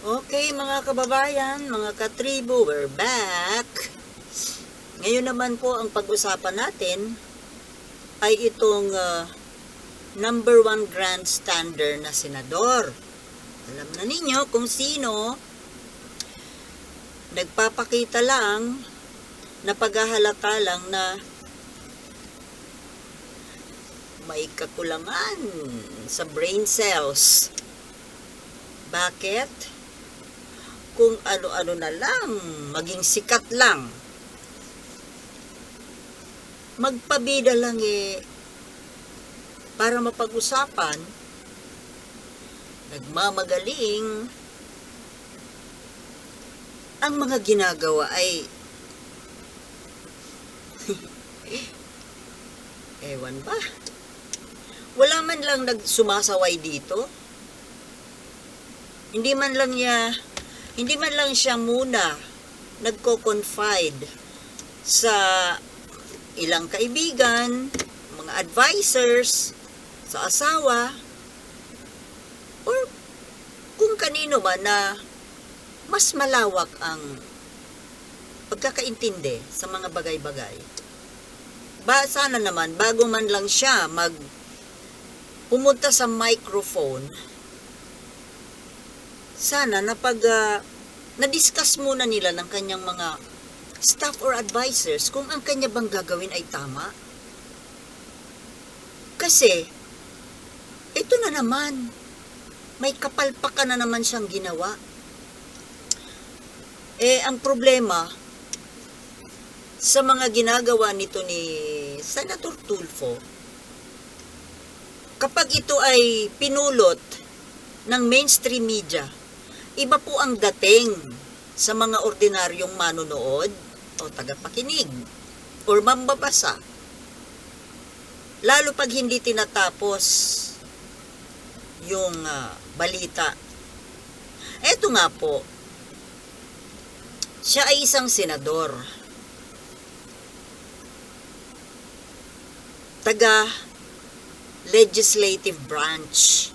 Okay mga kababayan, mga katribo, we're back. Ngayon naman po ang pag-usapan natin ay itong uh, number one grandstander na senador. Alam na ninyo kung sino nagpapakita lang na paghahalata lang na may kakulangan sa brain cells. Bakit? Kung ano-ano na lang, maging sikat lang. Magpabida lang eh, para mapag-usapan, nagmamagaling, ang mga ginagawa ay ewan ba? Wala man lang nagsumasaway dito. Hindi man lang niya, hindi man lang siya muna nagko-confide sa ilang kaibigan, mga advisors, sa asawa, or kung kanino man na mas malawak ang pagkakaintindi sa mga bagay-bagay. Ba, sana naman, bago man lang siya mag pumunta sa microphone, sana na pag ah, na-discuss muna nila ng kanyang mga staff or advisors kung ang kanya bang gagawin ay tama. Kasi, ito na naman, may kapalpakan na naman siyang ginawa. Eh, ang problema, sa mga ginagawa nito ni Senator Tulfo, kapag ito ay pinulot ng mainstream media, iba po ang dating sa mga ordinaryong manonood o tagapakinig or mambabasa. Lalo pag hindi tinatapos yung ah, balita. Eto nga po, siya ay isang senador. Taga legislative branch.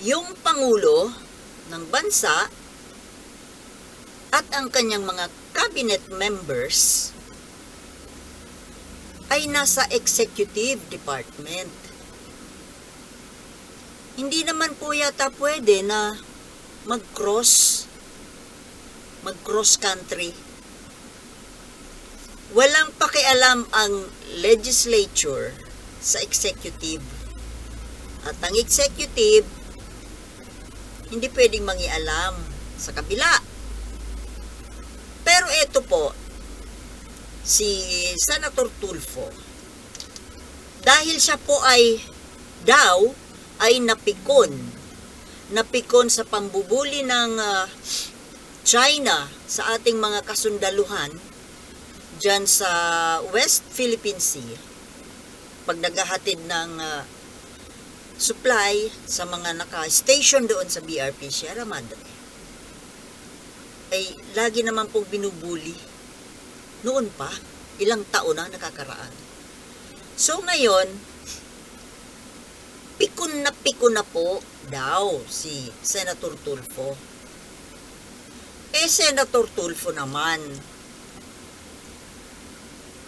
Yung pangulo ng bansa at ang kanyang mga cabinet members ay nasa executive department. Hindi naman po yata pwede na mag-cross mag-cross country. Walang pakialam ang legislature sa executive. At ang executive hindi pwedeng mangialam sa kabila. Pero ito po, si Senator Tulfo, dahil siya po ay daw ay napikon, napikon sa pambubuli ng ah, China sa ating mga kasundaluhan dyan sa West Philippine Sea, pag naghahatid ng ah, supply sa mga naka-station doon sa BRP Sierra Madre, ay lagi naman pong binubuli. Noon pa, ilang taon na nakakaraan. So ngayon, pikon na pikon na po daw si Senator Tulfo. Eh, Senator Tulfo naman,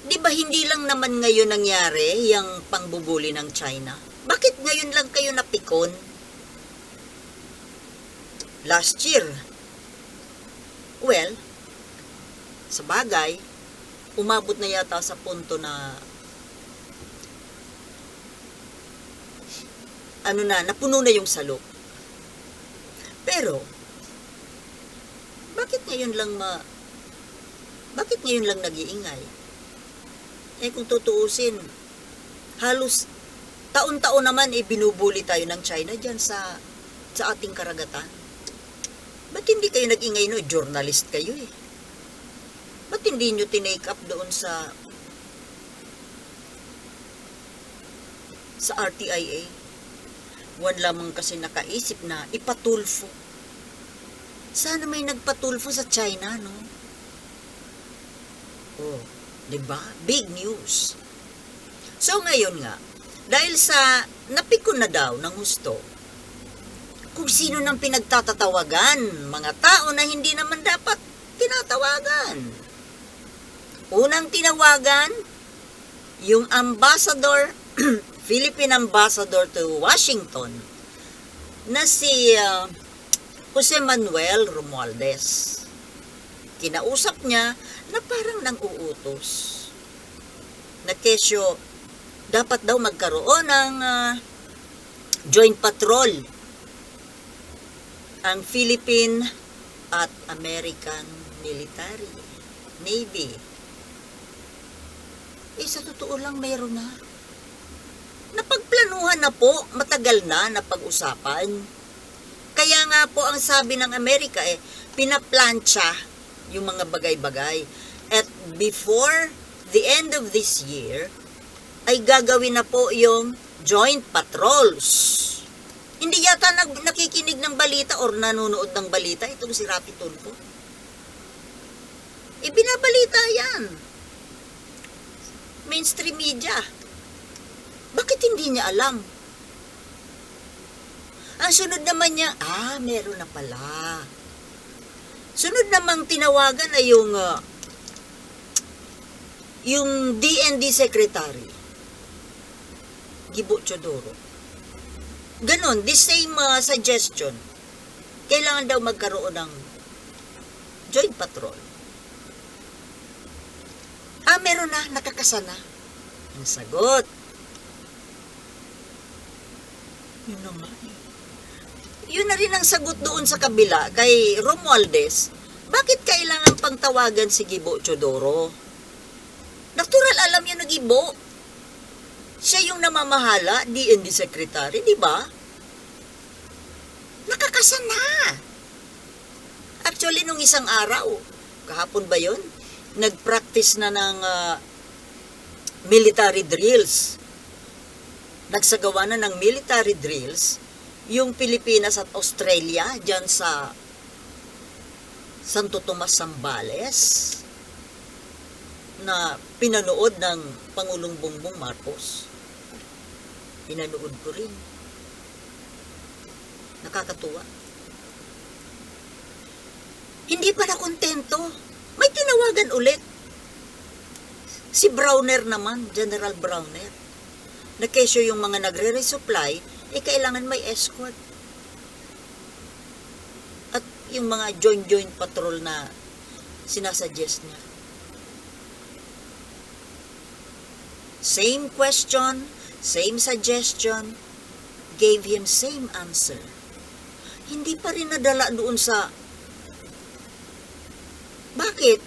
di ba hindi lang naman ngayon nangyari yung pangbubuli ng China? Bakit ngayon lang kayo napikon? Last year. Well, sa bagay, umabot na yata sa punto na ano na, napuno na yung salok. Pero, bakit ngayon lang ma... Bakit ngayon lang nag-iingay? Eh kung tutuusin, halos taon-taon naman eh binubuli tayo ng China dyan sa, sa ating karagatan. Ba't hindi kayo nag-ingay no? Journalist kayo eh. Ba't hindi nyo tinake up doon sa sa RTIA? Wan lamang kasi nakaisip na ipatulfo. Sana may nagpatulfo sa China, no? Oh, 'di ba? Big news. So ngayon nga, dahil sa napikon na daw ng husto, kung sino nang pinagtatatawagan, mga tao na hindi naman dapat tinatawagan. Unang tinawagan, yung ambassador, Philippine ambassador to Washington, na si uh, Jose Manuel Romualdez. Kinausap niya na parang nang uutos. Na kesyo, dapat daw magkaroon ng ah, joint patrol ang Philippine at American military, Navy. Eh, sa totoo lang, meron na. Napagplanuhan na po, matagal na napag-usapan. Kaya nga po ang sabi ng Amerika eh, pinaplansya yung mga bagay-bagay. At before the end of this year, ay gagawin na po yung joint patrols. Hindi yata nag, nakikinig ng balita or nanonood ng balita itong si Rapi Tulfo. Ibinabalita yan. Mainstream media. Bakit hindi niya alam? Ang sunod naman niya, ah, meron na pala. Sunod namang tinawagan ay yung ah, yung DND Secretary, Gibo Chodoro. Ganon, the same ah, suggestion. Kailangan daw magkaroon ng joint patrol. Ah, meron na, nakakasana. Ang sagot. Yun na nga eh. Yun na rin ang sagot doon sa kabila kay Romualdez. Bakit kailangan pang tawagan si Gibo Chodoro? Natural alam niya na Gibo. Siya yung namamahala, DND Secretary, di ba? Nakakasana. Actually, nung isang araw, kahapon ba yun? Nag-practice na ng ah, military drills. Nagsagawa na ng military drills yung Pilipinas at Australia dyan sa Santo Tomas Zambales na pinanood ng Pangulong Bongbong Marcos. Pinanood ko rin. Nakakatuwa. Hindi pa na kontento. May tinawagan ulit. Si Browner naman, General Browner. Na kesyo yung mga nagre-resupply, eh kailangan may escort. At yung mga joint-joint patrol na sinasuggest niya. Same question, same suggestion, gave him same answer. Hindi pa rin nadala doon sa bakit?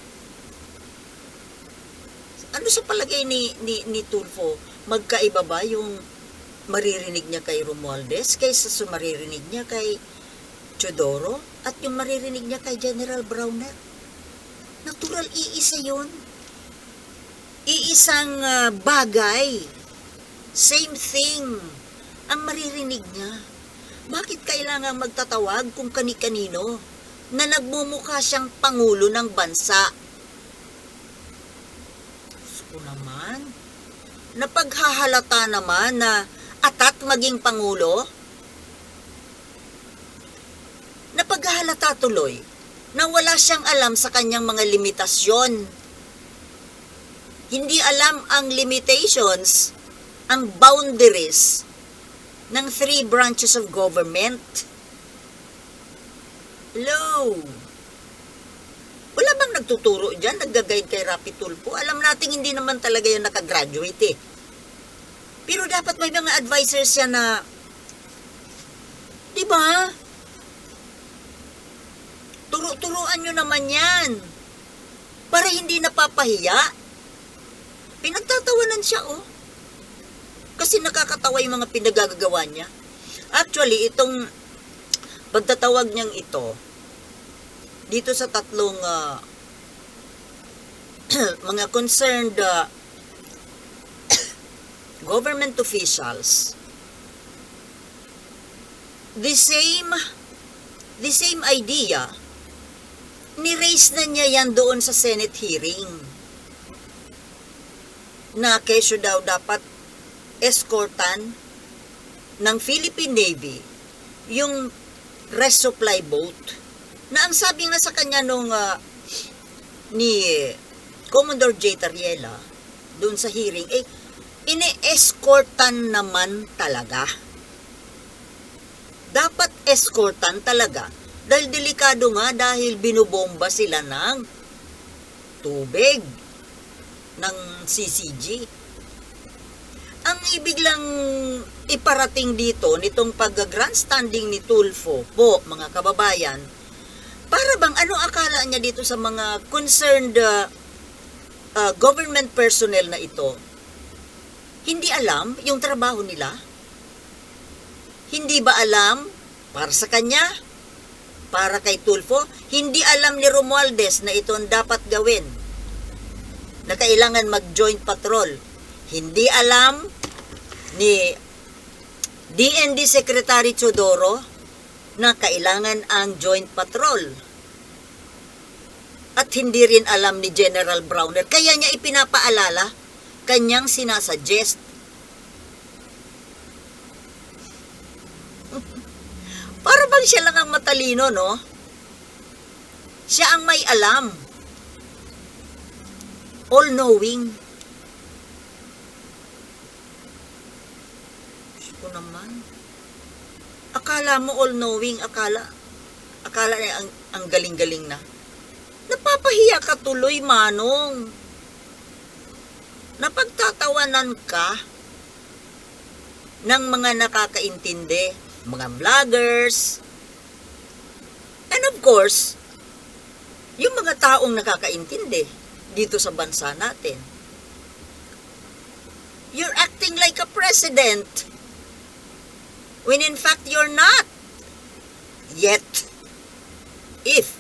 Ano sa palagay ni, ni, ni Tulfo? Magkaiba ba yung maririnig niya kay Romualdez kaysa sa maririnig niya kay Chodoro at yung maririnig niya kay General Browner? Natural, iisa yon Iisang ah, bagay. Same thing. Ang maririnig niya. Bakit kailangan magtatawag kung kani-kanino na nagmumukha siyang pangulo ng bansa? Ko naman. Napaghahalata naman na atat maging pangulo? Napaghahalata tuloy na wala siyang alam sa kanyang mga limitasyon. Hindi alam ang limitations, ang boundaries ng three branches of government. Hello? Wala bang nagtuturo dyan, nag-guide kay Rapi Tulfo? Alam natin hindi naman talaga yan nakagraduate eh. Pero dapat may mga advisors siya na, di ba? Turo-turuan nyo naman yan. Para hindi napapahiya. Pinagtatawanan siya, oh. Kasi nakakatawa yung mga pinagagagawa niya. Actually, itong pagtatawag niyang ito, dito sa tatlong ah, mga concerned ah, government officials, the same the same idea ni-raise na niya yan doon sa Senate hearing na kesyo daw dapat escortan ng Philippine Navy yung resupply boat na ang sabi nga sa kanya nung ah, ni Commodore J. Tariela doon sa hearing, eh, ine-escortan naman talaga. Dapat escortan talaga dahil delikado nga dahil binubomba sila ng tubig ng CCG. Ang ibig lang iparating dito nitong pag-grandstanding ni Tulfo po, mga kababayan, para bang ano akala niya dito sa mga concerned uh, uh, government personnel na ito? Hindi alam yung trabaho nila? Hindi ba alam para sa kanya? Para kay Tulfo? Hindi alam ni Romualdez na ito ang dapat gawin na kailangan mag-joint patrol. Hindi alam ni DND Secretary Chodoro na kailangan ang joint patrol. At hindi rin alam ni General Browner. Kaya niya ipinapaalala, kanyang sinasuggest. Para bang siya lang ang matalino, no? Siya ang may alam. All-knowing. Diyos ko naman. Akala mo all-knowing, akala, akala niya ang, ang galing-galing na. Napapahiya ka tuloy, Manong. Napagtatawanan ka ng mga nakakaintindi, mga vloggers, and of course, yung mga taong nakakaintindi dito sa bansa natin. You're acting like a president when in fact you're not. Yet, if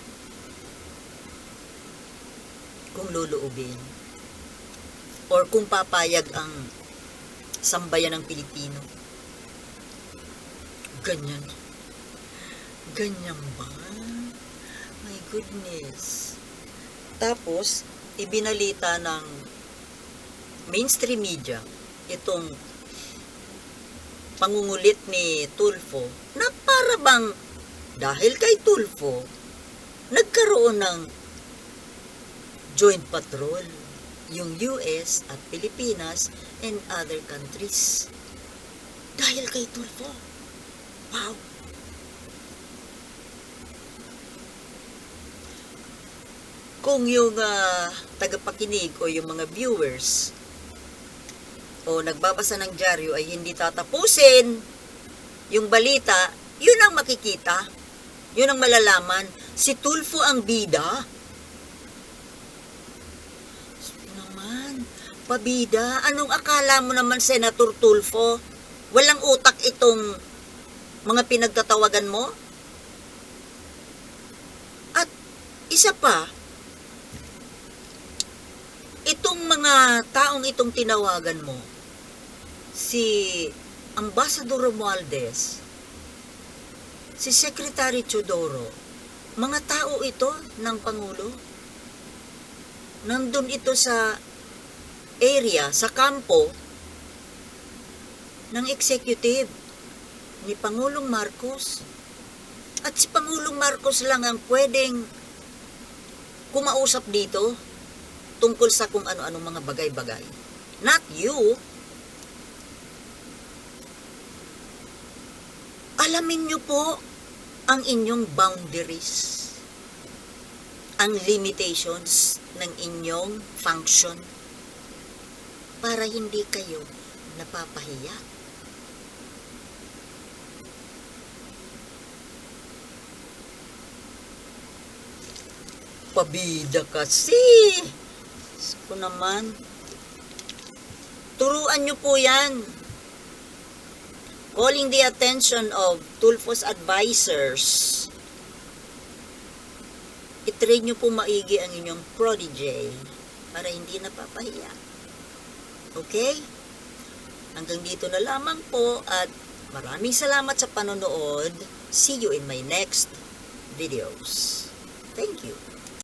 kung luluubin or kung papayag ang sambayan ng Pilipino. Ganyan. Ganyan ba? My goodness. Tapos, ibinalita ng mainstream media itong pangungulit ni Tulfo na para bang dahil kay Tulfo nagkaroon ng joint patrol yung US at Pilipinas and other countries. Dahil kay Tulfo. Wow! Kung yung ah, tagapakinig o yung mga viewers o nagbabasa ng dyaryo ay hindi tatapusin yung balita, yun ang makikita. Yun ang malalaman. Si Tulfo ang bida. Naman, pabida, anong akala mo naman, Senator Tulfo? Walang utak itong mga pinagtatawagan mo? At isa pa, itong mga taong itong tinawagan mo, si Ambassador Romualdez, si Secretary Chodoro, mga tao ito ng Pangulo. Nandun ito sa area, sa kampo ng executive ni Pangulong Marcos. At si Pangulong Marcos lang ang pwedeng kumausap dito tungkol sa kung ano-ano mga bagay-bagay. Not you. Alamin niyo po ang inyong boundaries. Ang limitations ng inyong function para hindi kayo napapahiya. Pabida kasi. Ko naman. Turuan niyo po yan. Calling the attention of Tulfo's advisors. I-train niyo po maigi ang inyong prodigy para hindi napapahiya. Okay? Hanggang dito na lamang po at maraming salamat sa panonood. See you in my next videos. Thank you.